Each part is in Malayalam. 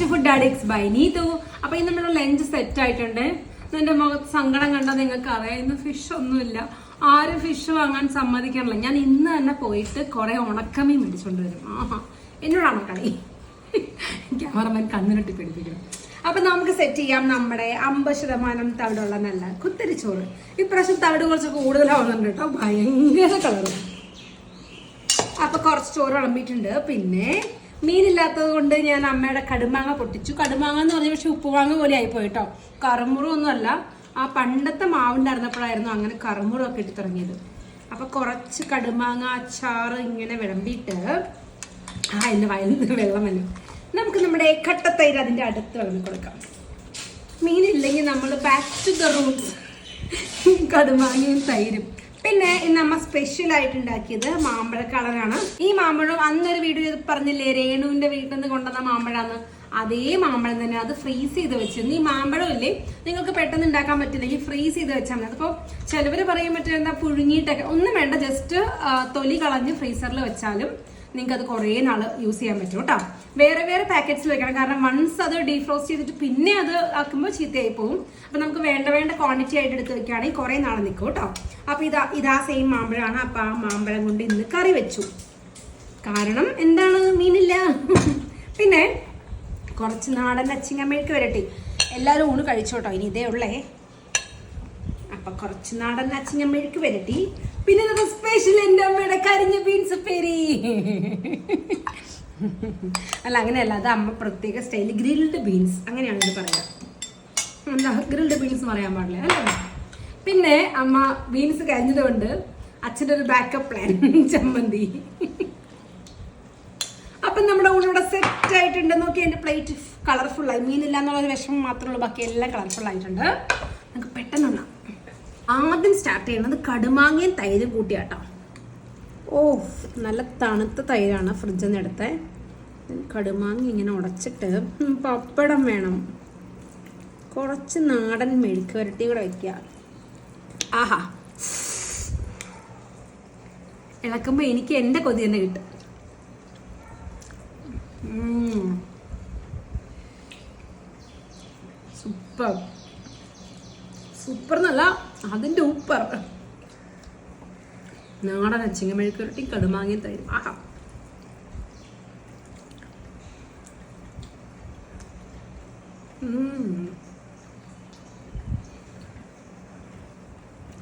To food addicts by Neethu അപ്പൊ ഇന്ന് നമ്മുടെ ലഞ്ച് സെറ്റ് ആയിട്ടുണ്ട്. എന്റെ മുഖത്ത് സങ്കടം കണ്ടാൽ നിങ്ങൾക്ക് അറിയാം ഇന്ന് ഫിഷ് ഒന്നുമില്ല. ആരും ഫിഷ് വാങ്ങാൻ സമ്മതിക്കാനില്ല ഞാൻ ഇന്ന് തന്നെ പോയിട്ട് കുറെ ഉണക്കമീൻ മേടിച്ചോണ്ട് വരും. ആഹാ. എന്നോടാണ് കളി? ക്യാമറമാൻ കണ്ണിനിട്ട് പിടിപ്പിക്കും അപ്പൊ നമുക്ക് സെറ്റ് ചെയ്യാം നമ്മുടെ അമ്പത് ശതമാനം തവിടുള്ള നല്ല കുത്തരിച്ചോറ്. ഇപ്രാവശ്യം തവിട് കുറച്ച് കൂടുതലാവുന്നുണ്ട് കേട്ടോ. ഭയങ്കര കളറ്. അപ്പൊ കുറച്ച് ചോറ് വിളമ്പിയിട്ടുണ്ട്. പിന്നെ മീനില്ലാത്തത് കൊണ്ട് ഞാൻ അമ്മയുടെ കടുമാങ്ങ പൊട്ടിച്ചു. കടുമാങ്ങ എന്ന് പറഞ്ഞ പക്ഷെ ഉപ്പുമാങ്ങ പോലെ ആയിപ്പോയി കേട്ടോ കറുമുറും ഒന്നുമല്ല ആ പണ്ടത്തെ മാവുണ്ടായിരുന്നപ്പോഴായിരുന്നു അങ്ങനെ കറുമുറും ഒക്കെ ഇട്ട് തുടങ്ങിയത് അപ്പൊ കുറച്ച് കടുമാങ്ങ അച്ചാറ് ഇങ്ങനെ വിളമ്പിയിട്ട് ആ എന്റെ വയലിൽ വെള്ളമല്ലോ നമുക്ക് നമ്മുടെ കട്ടത്തൈര് അതിന്റെ അടുത്ത് വിളമ്പി കൊടുക്കാം. മീനില്ലെങ്കിൽ നമ്മൾ ബാക്ക് ടു ദ റൂട്ട്സ് കടുമാങ്ങയും തൈരും. പിന്നെ ഇന്ന് നമ്മ സ്പെഷ്യൽ ആയിട്ട് ഉണ്ടാക്കിയത് മാമ്പഴ കളറാണ്. ഈ മാമ്പഴം അന്നൊരു വീഡിയോ പറഞ്ഞില്ലേ രേണുവിന്റെ വീട്ടിൽ നിന്ന് കൊണ്ടുവന്ന മാമ്പഴാന്ന്? അതേ മാമ്പഴം തന്നെ അത് ഫ്രീസ് ചെയ്ത് വെച്ചിരുന്നു ഈ മാമ്പഴം ഇല്ലേ നിങ്ങൾക്ക് പെട്ടെന്ന് ഉണ്ടാക്കാൻ പറ്റില്ലെങ്കിൽ ഫ്രീസ് ചെയ്ത് വെച്ചാൽ മതി. അതിപ്പോൾ ചിലവർ പറയാൻ പറ്റുന്ന പുഴുങ്ങിയിട്ടൊക്കെ ഒന്നും വേണ്ട ജസ്റ്റ് തൊലി കളഞ്ഞ് ഫ്രീസറിൽ വെച്ചാലും. നിങ്ങൾക്ക് അത് കുറേ നാൾ യൂസ് ചെയ്യാൻ പറ്റും കേട്ടോ. വേറെ വേറെ പാക്കറ്റ്സിൽ വെക്കണം. കാരണം വൺസ് അത് ഡീഫ്രോസ്റ്റ് ചെയ്തിട്ട് പിന്നെ അത് ആക്കുമ്പോൾ ചീത്തയായി പോകും അപ്പം നമുക്ക് വേണ്ട വേണ്ട ക്വാണ്ടിറ്റി ആയിട്ട് എടുത്ത് വെക്കുകയാണെങ്കിൽ കുറേ നാൾ നിൽക്കും കേട്ടോ. അപ്പോൾ ഇതാ ഇതാ സെയിം മാമ്പഴമാണ്. അപ്പം ആ മാമ്പഴം കൊണ്ട് ഇന്ന് കറി വെച്ചു. കാരണം എന്താണ്? മീനില്ല. പിന്നെ കുറച്ച് നാടൻ അച്ചിങ്ങമ്മയ്ക്ക് വരട്ടെ. എല്ലാവരും ഊണ് കഴിച്ചോട്ടോ. ഇനി ഇതേ ഉള്ളേ. അപ്പൊ കുറച്ച് നാടൻ അച്ചിങ്ങമ്മയ്ക്ക് വരട്ടി പിന്നെ നമുക്ക് സ്പെഷ്യൽ എന്റെ അമ്മയുടെ കരിഞ്ഞ ബീൻസ് പേരി അല്ല അങ്ങനെയല്ല അത് അമ്മ പ്രത്യേക സ്റ്റൈൽ ഗ്രിൽഡ് ബീൻസ് അങ്ങനെയാണ് പറയാം എന്താ ഗ്രിൽഡ് ബീൻസ് പറയാൻ പാടില്ല അല്ലേ? പിന്നെ അമ്മ ബീൻസ് കഴിഞ്ഞതുകൊണ്ട് അച്ഛന്റെ ഒരു ബാക്കപ്പ് പ്ലാൻ ചമ്മന്തി. അപ്പം നമ്മുടെ ഊണിവിടെ സെറ്റ് ആയിട്ടുണ്ട്. നോക്കി എന്റെ പ്ലേറ്റ് കളർഫുൾ ആയി. മീനില്ല എന്നുള്ളൊരു വിഷമം മാത്രമുള്ള ബാക്കി എല്ലാം കളർഫുൾ ആയിട്ടുണ്ട്. നമുക്ക് പെട്ടെന്ന് ഉണ്ണാം ആദ്യം സ്റ്റാർട്ട് ചെയ്യുന്നത് കടുമാങ്ങയും തൈരും കൂട്ടിയാട്ടോ. ഓ നല്ല തണുത്ത തൈരാണ് ഫ്രിഡ്ജിൽ നിന്ന് കടുമാങ്ങ ഇങ്ങനെ ഉടച്ചിട്ട് പപ്പടം വേണം. കുറച്ച് നാടൻ മെഴുക്ക് വരട്ടി കൂടെ വയ്ക്കുക ആഹാ. ഇളക്കുമ്പോൾ എനിക്ക് എന്റെ കൊതി തന്നെ കിട്ടും. സൂപ്പർ. സൂപ്പർ എന്നല്ല അതിന്റെ ഉപ്പർ നാടൻ അച്ചിങ്ങമെഴുക്കുരുട്ടി കടുമാങ്ങി തരും. ആഹാ.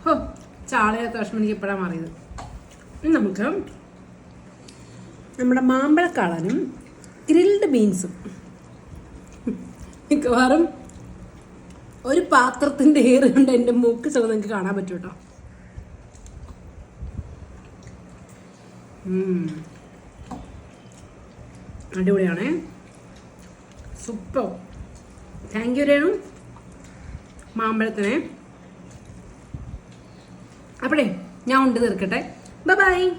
ഹോ ചാളയാത്ത വിഷമം എനിക്ക് ഇപ്പോഴാണ് മാറിയത്? നമുക്ക് നമ്മുടെ മാമ്പഴക്കാളനും ഗ്രിൽഡ് ബീൻസും. മിക്കവാറും ഒരു പാത്രത്തിന്റെ ഏറ് കൊണ്ട് എന്റെ മൂക്ക് ചില നിങ്ങൾക്ക് കാണാൻ പറ്റും കേട്ടോ. അടിപൊളിയാണേ. സൂപ്പർ. Thank you Renu. മാമ്പഴത്തിനെ. അപ്പോഴേ ഞാൻ ഉണ്ട് തീർക്കട്ടെ. ബൈ